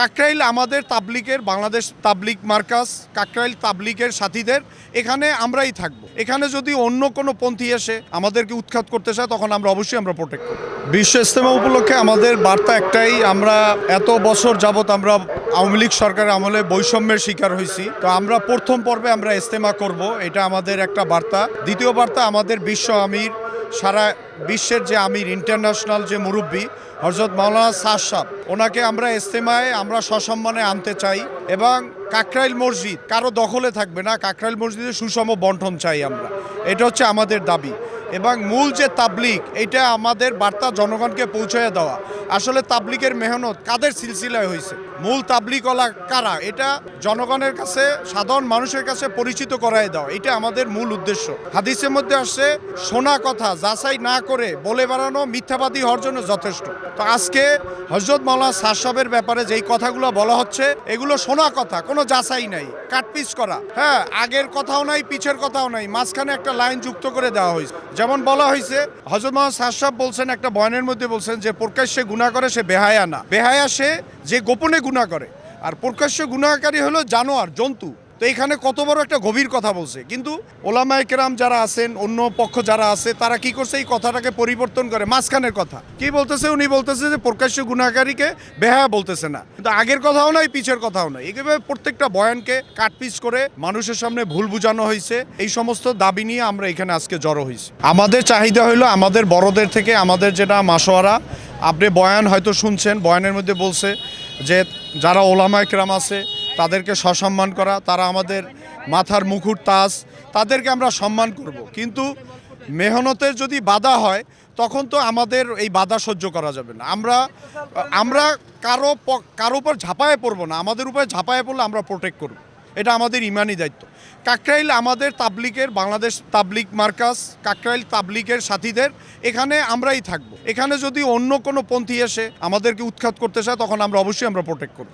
কাকরাইল আমাদের তাবলিকের বাংলাদেশ তাবলিক মার্কাস, কাকরাইল তাবলিকের সাথীদের, এখানে আমরাই থাকব। এখানে যদি অন্য কোনো পন্থী এসে আমাদেরকে উৎখাত করতে চায়, তখন আমরা অবশ্যই আমরা প্রোটেক্ট করব। বিশ্ব ইস্তেমা উপলক্ষে আমাদের বার্তা একটাই, আমরা এত বছর যাবত আমরা আওয়ামী লীগ সরকারের আমলে বৈষম্যের শিকার হয়েছি। তো আমরা প্রথম পর্বে আমরা ইস্তেমা করব, এটা আমাদের একটা বার্তা। দ্বিতীয় বার্তা, আমাদের বিশ্ব আমির সারা বিশ্বের যে আমির ইন্টারন্যাশনাল যে মুরব্বী হজরত মাওলানা সাহ সাহ ওনাকে আমরা ইস্তেমায়, আমরা সসম্মানে আনতে চাই এবং কাকরাইল মসজিদ কারও দখলে থাকবে না, কাকরাইল মসজিদে সুষম বন্টন চাই আমরা। এটা হচ্ছে আমাদের দাবি। এবং মূল যে তাবলিক এটা আমাদের বার্তা জনগণকে পৌঁছে দেওয়া। আসলে তাবলিকের মেহনত কাদের সিলসিলায় হয়েছে মূল তাবলিকওয়ালা কারা? এটা জনগণের কাছে, সাধারণ মানুষের কাছে পরিচিত করাই দাও এটা আমাদের মূল উদ্দেশ্য। হাদিসের মধ্যে আসছে শোনা কথা, যাচাই না করে বলে বেড়ানো মিথ্যাবাদী হওয়ার জন্য যথেষ্ট। তো আজকে হজরত মাওলানা সাহসাবের ব্যাপারে যেই কথাগুলো বলা হচ্ছে, এগুলো শোনা কথা, কোনো যাচাই নাই, কাটপিস করা। হ্যাঁ আগের কথাও নাই, পিছের কথাও নাই, মাঝখানে একটা লাইন যুক্ত করে দেওয়া হয়েছে। যেমন বলা হয়েছে হজরত মোহাম্মদ সাহসাব বলছেন, একটা বয়ানের মধ্যে বলছেন যে, প্রকাশ্যে গুণা করে সে বেহায়া না। বেহায়া সে যে গোপনে গুণা করে। আর প্রকাশ্য গুণাকারী হলো জানোয়ার, জন্তু। তো এখানে কত বড় একটা গভীর কথা বলছে। কিন্তু ওলামায় কেরাম যারা আছেন, অন্য পক্ষ যারা আছে, তারা কি করছে? এই কথাটাকে পরিবর্তন করে। মাঝখানের কথা। কি বলতেছে? উনি বলতেছে যে প্রকাশ্য গুণাকারীকে বেহা বলতেছে না। কিন্তু আগের কথাও নাই, পিছের কথাও নাই। এইভাবে প্রত্যেকটা বয়ানকে কাটপিস করে মানুষের সামনে ভুল বুঝানো হয়েছে। এই সমস্ত দাবি নিয়ে আমরা এখানে আজকে জড়ো হয়েছি। আমাদের চাহিদা হলো আমাদের বড়দের থেকে, আমাদের যেটা মাসোয়ারা। আপনি বয়ান হয়তো শুনছেন, বয়ানের মধ্যে বলছে যে যারা ওলামায় কেরাম আছে তাদেরকে সসম্মান করা, তারা আমাদের মাথার মুকুট, তাজ, তাদেরকে আমরা সম্মান করব। কিন্তু মেহনতের যদি বাধা হয়, তখন তো আমাদের এই বাধা সহ্য করা যাবে না। আমরা আমরা কারও কারও উপর ঝাঁপায়ে পড়ব না। আমাদের উপরে ঝাঁপায়ে পড়লে আমরা প্রোটেক্ট করব। এটা আমাদের ইমানি দায়িত্ব। কাকরাইল আমাদের তাবলিকের বাংলাদেশ তাবলিক মার্কাস, কাকরাইল তাবলিকের সাথীদের, এখানে আমরাই থাকব। এখানে যদি অন্য কোনো পন্থী এসে আমাদেরকে উৎখাত করতে চায়, তখন আমরা অবশ্যই আমরা প্রোটেক্ট করব।